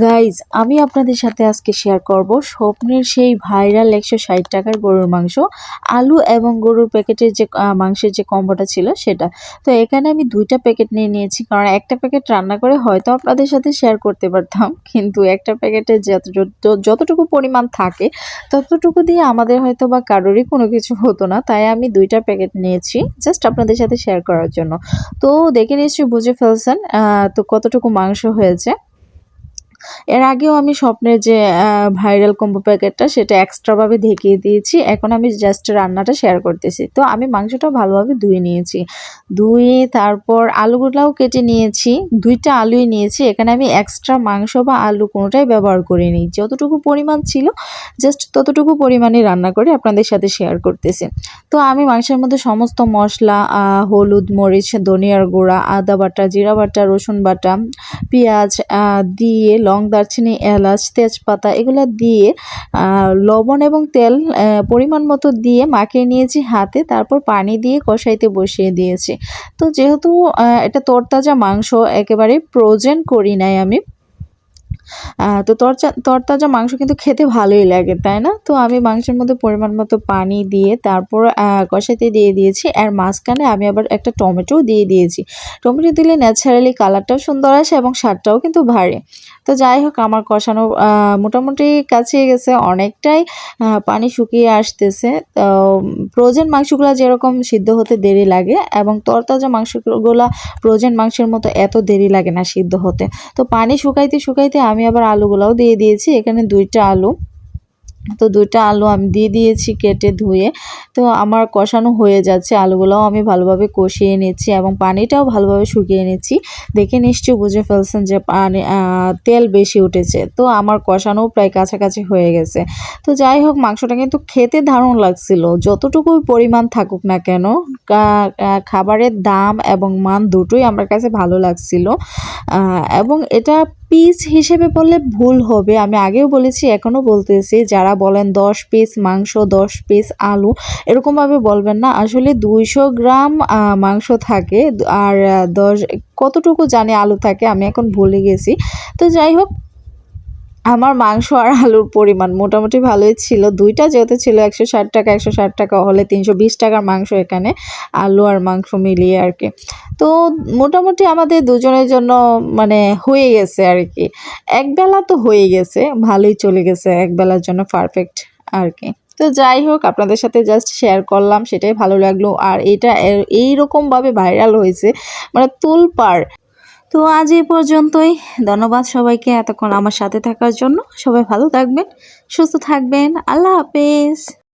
Guys আমি আপনাদের সাথে আজকে শেয়ার করব স্বপ্নের সেই ভাইরাল একশো ষাট টাকার গরুর মাংস, আলু এবং গরুর প্যাকেটের যে মাংসের যে কম্বোটা ছিল সেটা। তো এখানে আমি দুইটা প্যাকেট নিয়ে নিয়েছি, কারণ একটা প্যাকেট রান্না করে হয়তো আপনাদের সাথে শেয়ার করতে পারতাম, কিন্তু একটা প্যাকেটে যত, যত- যতটুকু পরিমাণ থাকে, ততটুকু দিয়ে আমাদের হয়তো বা কারোরই কোনো কিছু হতো না, তাই আমি দুইটা প্যাকেট নিয়েছি জাস্ট আপনাদের সাথে শেয়ার করার জন্য। তো দেখে নিশ্চয়ই বুঝে ফেলছেন তো কতটুকু মাংস হয়েছে। এর আগেও আমি স্বপ্নের যে ভাইরাল কম্বো প্যাকেটটা সেটা এক্সট্রাভাবে ঢেকিয়ে দিয়েছি। এখন আমি জাস্ট রান্নাটা শেয়ার করতেছি। তো আমি মাংসটা ভালোভাবে ধুয়ে নিয়েছি। ধুয়ে তারপর আলুগুলাও কেটে নিয়েছি। দুইটা আলুই নিয়েছি। এখানে আমি এক্সট্রা মাংস বা আলু কোনোটাই ব্যবহার করিনি। যতটুকু পরিমাণ ছিল জাস্ট ততটুকু পরিমাণে রান্না করে আপনাদের সাথে শেয়ার করতেছি। তো আমি মাংসের মধ্যে সমস্ত মশলা হলুদ, মরিচ, ধনিয়ার গুঁড়া, আদা বাটা, জিরা বাটা, রসুন বাটা, পেঁয়াজ দিয়ে লং দারচিনি, এলাচ, তেজপাতা এগুলো দিয়ে লবণ এবং তেল পরিমাণ মতো দিয়ে মাখিয়ে নিয়েছি হাতে। তারপর পানি দিয়ে কষাইতে বসিয়ে দিয়েছি। তো যেহেতু এটা তরতাজা মাংস, একেবারে প্রোজেন করি নাই আমি তো তরচা তরতাজা মাংস কিন্তু খেতে ভালোই লাগে তাই না? তো আমি মাংসের মধ্যে পরিমাণ মতো পানি দিয়ে তারপর আহ, কষাইতে দিয়ে দিয়েছি আর মাঝখানে আমি আবার একটা টমেটো দিয়ে দিয়েছি। টমেটো দিলে ন্যাচারালি কালারটাও সুন্দর আসে এবং স্বাদটাও কিন্তু ভারী। তো যাই হোক আমার কষানো মোটামুটি কাছে গেছে অনেকটাই পানি শুকিয়ে আসতেছে। তো ফ্রোজেন মাংসগুলো যেরকম সিদ্ধ হতে দেরি লাগে এবং তরতাজা মাংসগুলো ফ্রোজেন মাংসের মতো এত দেরি লাগে না সিদ্ধ হতে। তো পানি শুকাইতে শুকাইতে আমি আবার আলুগুলাও দিয়ে দিয়েছি। এখানে দুইটা আলু। তো দুইটা আলু আমি দিয়ে দিয়েছি কেটে ধুয়ে। তো আমার কষানো হয়ে যাচ্ছে। আলুগুলোও আমি ভালোভাবে কষিয়ে নিচ্ছি এবং পানিটাও ভালোভাবে শুকিয়ে নিচ্ছি। দেখে নিশ্চয়ই বুঝে ফেলছেন যে পানি তেল বেশি উঠেছে। তো আমার কষানোও প্রায় কাছাকাছি হয়ে গেছে। তো যাই হোক, মাংসটা কিন্তু খেতে দারুণ লাগছিল। যতটুকু পরিমাণ থাকুক না কেন খাবারের দাম এবং মান দুটোই আমার কাছে ভালো লাগছিল। এবং এটা পিস হিসেবে বললে ভুল হবে। আমি আগেও বলেছি, এখনও বলতেছি, যারা বলেন দশ পিস মাংস, দশ পিস আলু, এরকমভাবে বলবেন না। আসলে দুইশো গ্রাম মাংস থাকে, আর দশ, কতটুকু জানি আলু থাকে, আমি এখন ভুলে গেছি। তো যাই হোক আমার মাংস আর আলুর পরিমাণ মোটামুটি ভালোই ছিল। দুইটা যেহেতু ছিল, একশো ষাট টাকা, একশো ষাট টাকা হলে তিনশো বিশ টাকার মাংস এখানে আলু আর মাংস মিলিয়ে আর কি। তো মোটামুটি আমাদের দুজনের জন্য মানে হয়ে গেছে আর কি। একবেলা তো হয়ে গেছে, ভালোই চলে গেছে একবেলার জন্য পারফেক্ট আর কি। তো যাই হোক, আপনাদের সাথে জাস্ট শেয়ার করলাম, সেটাই ভালো লাগল। আর এটা এইরকমভাবে ভাইরাল হয়েছে মানে তুলপাড় তো আজ এ পর্যন্তই। ধন্যবাদ সবাইকে এতক্ষণ আমার সাথে থাকার জন্য। সবাই ভালো থাকবেন, সুস্থ থাকবেন। আল্লাহ হাফেজ।